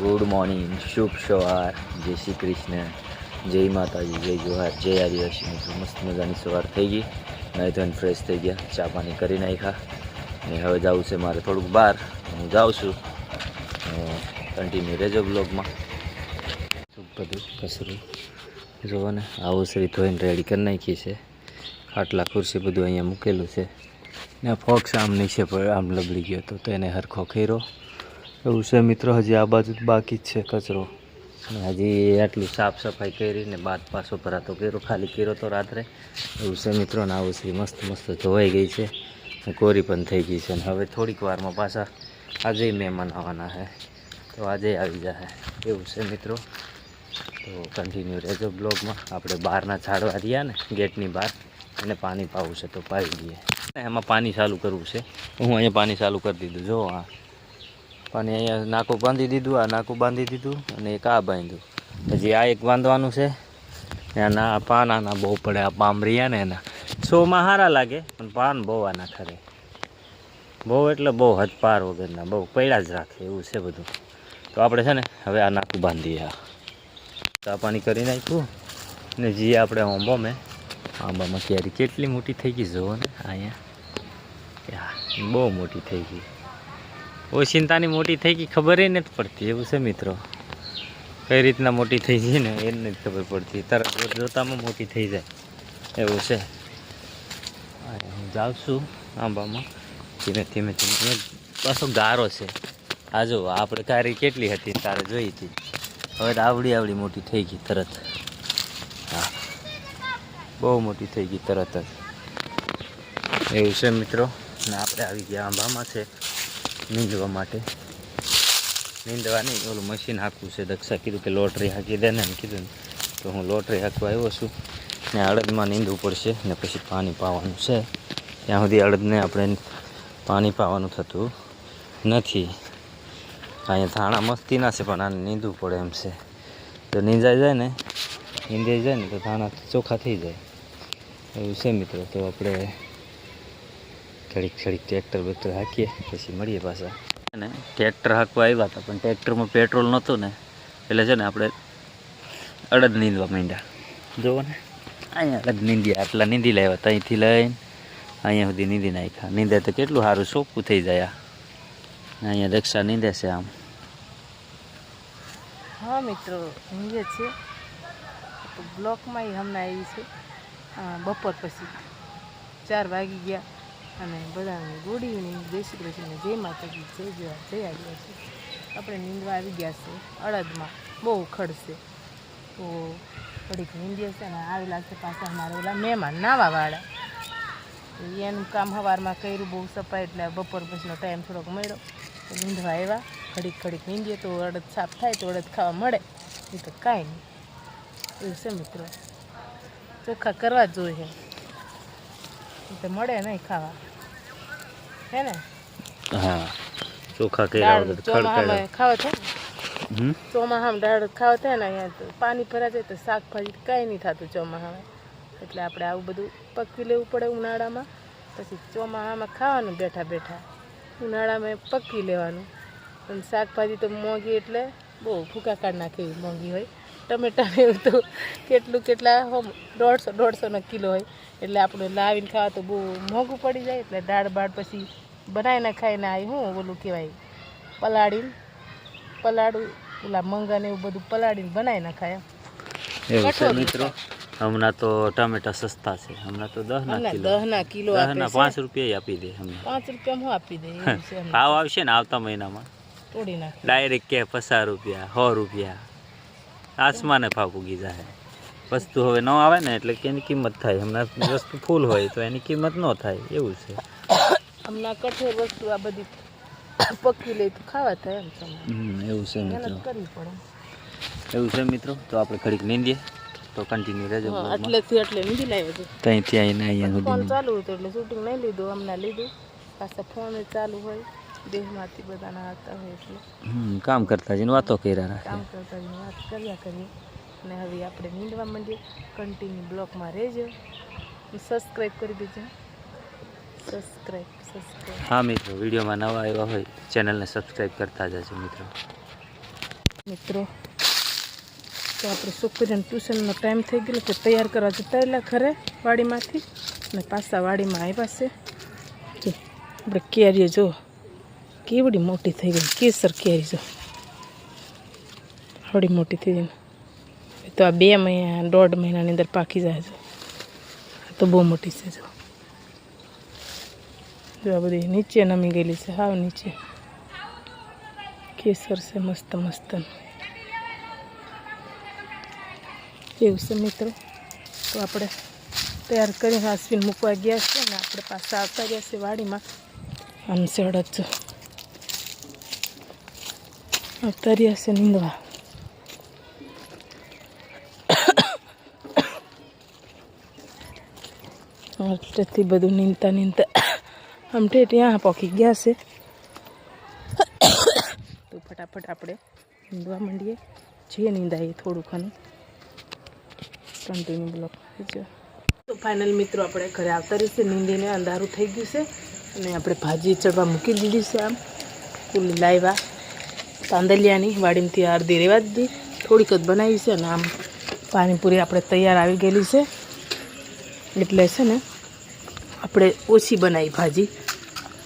Good morning, શુભ સવાર, જય શ્રી કૃષ્ણ, જય માતાજી, જય જોહાર, જય આદિવાસી મિત્રો, મસ્ત મજાની સવાર થઈ ગઈ. નહીં ધોઈને ફ્રેશ થઈ ગયા, ચા પાણી કરી નાખ્યા. ને હવે જવું છે મારે થોડુંક બહાર, હું જાઉં છું. કન્ટિન્યુ રહેજો બ્લોગમાં બધું કસરું જોવો ને આવું શ્રી ધોઈને રેડી કરી નાખી છે. ખાટલા, ખુરશી બધું અહીંયા મૂકેલું છે. ને ફોક્સ આમ નીચે પર આમ લબડી ગયો હતો, તો એને હરખો ખેરો એવું છે મિત્રો, હજી આ બાજુ બાકી જ છે કચરો. હજી આટલું સાફ સફાઈ કરીને બાદ પાછો ભરાતો કર્યો, ખાલી કર્યો તો રાત્રે. એવું છે મિત્રો, ને આવું છે મસ્ત મસ્ત ધોવાઈ ગઈ છે કોરી પણ થઈ ગઈ છે અને હવે થોડીક વારમાં પાછા આજે મહેમાન આવવાના છે તો આજે આવી જશે એવું છે મિત્રો. તો કન્ટિન્યુ રહેજો બ્લોગમાં. આપણે બહારના ઝાડવા રહ્યા ને, ગેટની બહાર, એને પાણી પાવું છે તો પાવી દઈએ. એમાં પાણી ચાલુ કરવું છે. હું અહીંયા પાણી ચાલુ કરી દીધું, જો આ પાણી અહીંયા નાકું બાંધી દીધું, આ નાકું બાંધી દીધું અને એક આ બાંધ્યું. હજી આ એક બાંધવાનું છે. એના પાન આના બહુ પડે, આ પામ રહ્યા ને એના. શોમાં સારા લાગે, પણ પાન બહુ આના ખરે. બહુ એટલે બહુ હદ પાર વગરના, બહુ પૈડા જ રાખે, એવું છે બધું. તો આપણે છે ને, હવે આ નાકું બાંધીએ આ. ચા પાણી કરી નાખ્યું ને જી આપણે આંબો મેં આંબામાં કેરી કેટલી મોટી થઈ ગઈ જુઓ ને, અહીંયા. બહુ મોટી થઈ ગઈ. ઓશિંતાની મોટી થઈ ગઈ, ખબર ય નથી પડતી, એવું છે મિત્રો. કઈ રીતના મોટી થઈ ગઈ ને એ નથી ખબર પડતી. તરત જોતામાં મોટી થઈ જાય, એવું છે. હું જાઉં છું આંબામાં. ધીમે ધીમે ધીમે. પાછો ગારો છે. આ જો, આપણે કારી કેટલી હતી તારે જોઈ હતી. હવે તો આવડી આવડી મોટી થઈ ગઈ તરત. હા. બહુ મોટી થઈ ગઈ તરત જ. એવું છે મિત્રો. ને આપણે આવી ગયા આંબામાં છે. નીંદવા માટે. નીંદવા નહીં ઓલું મશીન હાંકવું છે. દક્ષા કીધું કે લોટરી હાંકી દે ને એમ કીધું ને. તો હું લોટરી હાંકવા આવ્યો છું. ને અડદમાં નીંદવું પડશે ને પછી પાણી પાવાનું છે. ત્યાં સુધી અડદને આપણે પાણી પાવાનું થતું નથી. અહીંયા ધાણા મસ્તીના છે, પણ આને નીંદવું પડે એમ છે. તો નીંજાઈ જાય ને નીંદાઈ જાય ને તો ધાણા ચોખ્ખા થઈ જાય. એવું છે મિત્રો, તો આપણે ઘડીક ઘડીક ટ્રેક્ટર બેક્ટર હાંકીએ પછી મળીએ પાછા. ને ટ્રેક્ટર હાંકવા આવ્યા હતા પણ ટ્રેક્ટરમાં પેટ્રોલ નહોતું ને એટલે છે ને આપણે અડદ નીંદવા માંડ્યા. જુઓ ને. અહીંયા અડદ નીંદ્યા આટલા નીંદી લાવ્યા ત્યાંથી લઈને અહીંયા સુધી નીંદી નાખ્યા. નીંદે તો કેટલું સારું સોપું થઈ જાય આ. અહીંયા રક્ષા નીંદે છે આમ. હા મિત્રો નીંદે છે. તો બ્લોકમાં હમણાં આવી છે. બપોર પછી. ચાર વાગી ગયા. અને બધાને ગુડ ઇવનિંગ. જય શ્રી કૃષ્ણ જય માતાજી. જય જય જય આદિવાસી. આપણે નીંદવા આવી ગયા છે. અડદમાં બહુ ખડશે તો થોડીક નીંદીએ છે અને આવી લાગશે પાછા અમારે ઓલા મહેમાન, નાવાવાળા. એનું કામ સવારમાં કર્યું, બહુ સફાઈ, એટલે બપોર પછીનો ટાઈમ થોડોક મળ્યો. તો નીંદવા આવ્યા. ઘડીક ઘડીક નીંદીએ તો અડદ સાફ થાય તો અડદ ખાવા મળે. એ તો કાંઈ નહીં. એવું છે મિત્રો. ચોખ્ખા કરવા જ જોઈએ. એ તો મળે નહીં ખાવા. હે ને હા. ચોખા કર્યા વગર ખાવા હમ? ચોમાહામાં દાળ ખાવ છે ને અહીંયા તો પાણી ભરા જાય તો શાકભાજી કાંઈ નહીં થતું ચોમાહામાં એટલે આપણે આવું બધું પકવી લેવું પડે ઉનાળામાં. પછી ચોમાહામાં ખાવાનું બેઠા બેઠા. ઉનાળામાં પકવી લેવાનું. અને શાકભાજી તો મોંઘી એટલે બહુ ફૂકા કાઢ નાખે મોંઘી હોય. ટમેટાને એવું તો કેટલું કેટલા હમ દોઢસો દોઢસોનો કિલો હોય. એટલે આપણે લાવીને ખાવા તો બહુ મોંઘું પડી જાય. એટલે દાળ બાળ પછી બનાવીને ખાઈને આવી હું ઓલું કહેવાય પલાળીને પલાળું ઓલા મંગાને એવું બધું પલાળીને બનાવીને ખાય. એવું છે મિત્રો? હમણાં તો ટમેટા સસ્તા છે. હમણાં તો દસ ના કિલો. દહના કિલો દસ ના પાંચ રૂપિયા આપી દે હમણાં. પાંચ રૂપિયા હું આપી દે. ભાવ આવશે ને આવતા મહિનામાં? તોડી ના ડાયરેક્ટ કે પચાસ રૂપિયા સો રૂપિયા. આસમાને ભાવ પૂગી જાય વસ્તુ હવે ન આવે ને એટલે કે એની કિંમત થાય. હમણાં વસ્તુ ફૂલ હોય તો એની કિંમત ન થાય. એવું છે. હમણાં કઠોર વસ્તુ આ બધી પકવી લે તો ખાવા થાય એમ એવું છે મિત્રો. પડે. એવું છે મિત્રો. તો આપણે ઘડીક નીંદીએ. તો કન્ટિન્યુ રહેજો. એટલેથી એટલે નીંદી લાવ્યો છે ત્યાંથી આવીને અહીંયા ફોન ચાલુ હતો એટલે શૂટિંગ નહીં લીધું. હમણાં લીધું. પાછા ફોન ચાલુ હોય. દેહમાંથી બધાના આવતા હોય એટલે કામ કરતા જઈને વાતો કર્યા રાખે. કામ કરતા જઈને વાત કર્યા કરીએ. અને હવે આપણે નીંદવા માંડીએ. કન્ટિન્યુ બ્લોકમાં રહેજો. સબસ્ક્રાઈબ કરી દેજો. સબસ્ક્રાઈબ સબસ્ક્રાઈબ હા મિત્રો વિડીયોમાં નવા આવ્યા હોય ચેનલને સબસ્ક્રાઈબ કરતા જજો મિત્રો. મિત્રો તો આપણે છોકરીને ટ્યુશનનો ટાઈમ થઈ ગયો તો તૈયાર કરવા જતા એટલે ખરે વાડીમાંથી. અને પાછા વાડીમાં આવ્યા છે. આપણે કેરીએ જો કેવડી મોટી થઈ ગઈ? કેસર કેરી જો આવડી મોટી થઈ ગઈ. તો આ બે મહિના, દોઢ મહિનાની અંદર પાકી જાય છે. આ તો બહુ મોટી છે, જો. જો આ બધી નીચે નમી ગયેલી છે, હાવ નીચે. કેસર છે, મસ્ત મસ્ત. એવું છે મિત્રો? તો આપણે તૈયાર કરીને હાસવીને મૂકવા ગયા છે ને, આપણે પાછા આવતા ગયા છે વાડીમાં. આમ છે રહ્યા છે નીંદવા એટલેથી બધું નીંદતા નીંદતા આમ ઠેઠ ત્યાં પોકી ગયા છે. તો ફટાફટ આપણે નીંદવા માંડીએ. જે નીંદાઈએ થોડું ઘણું. કન્ટિન્યુ બ્લોક તો ફાઇનલ મિત્રો આપણે ઘરે આવતા રહીશે. નીંદીને અંધારું થઈ ગયું છે. અને આપણે ભાજી ચડવા મૂકી દીધી છે આમ. ફૂલ લાવ્યા. તાંદલિયાની વાડીમાંથી અડધી રેવા દીધી. થોડીક જ બનાવી છે અને આમ પાણીપુરી આપણે તૈયાર આવી ગયેલી છે. એટલે છે ને આપણે ઓછી બનાવી ભાજી.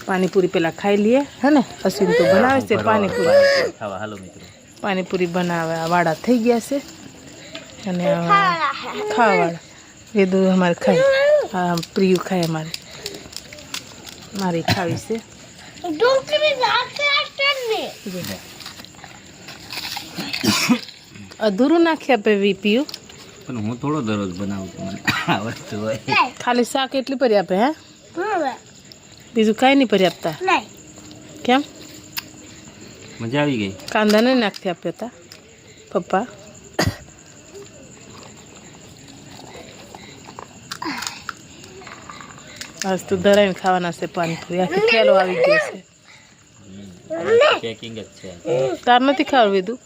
પાણીપુરી પહેલાં ખાઈ લઈએ હે ને? અસીન તો બનાવે છે પાણીપુરી. ખાવા હાલો મિત્રો. પાણીપુરી બનાવે વાડા થઈ ગયા છે. અને ખાવાવાળા. વેદુ અમારે ખાય હા પ્રિયુ ખાય અમારે. મારી ખાવી છે. અધૂરું નાખી આપે વી પીયું પણ હું થોડો દરરોજ બનાવું છું મને આવડતું હોય. ખાલી શાક એટલી પરી આપે હે? બીજું કાંઈ નહીં પરી આપતા? કેમ? મજા આવી ગઈ. કાંદા નહીં નાખતી આપ્યો હતા પપ્પા? આજ તો ધરાઈને ખાવાના છે પાણીપુરી. આખી ખેલો આવી ગયો છે. પેકિંગ જ છે. તાર નથી ખાવું બીધું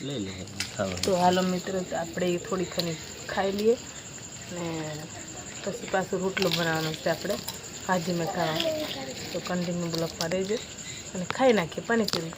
લઈ લે. તો હાલો મિત્રો આપણે થોડી ઘણી ખાઈ લઈએ ને પછી પાછું રોટલો બનાવવાનો છે આપણે. હાજીમાં ખાવાનું. ખાવા તો કન્ટિન્યુ બ્લોકમાં રહેજો અને ખાઈ નાખીએ પાણીપુરી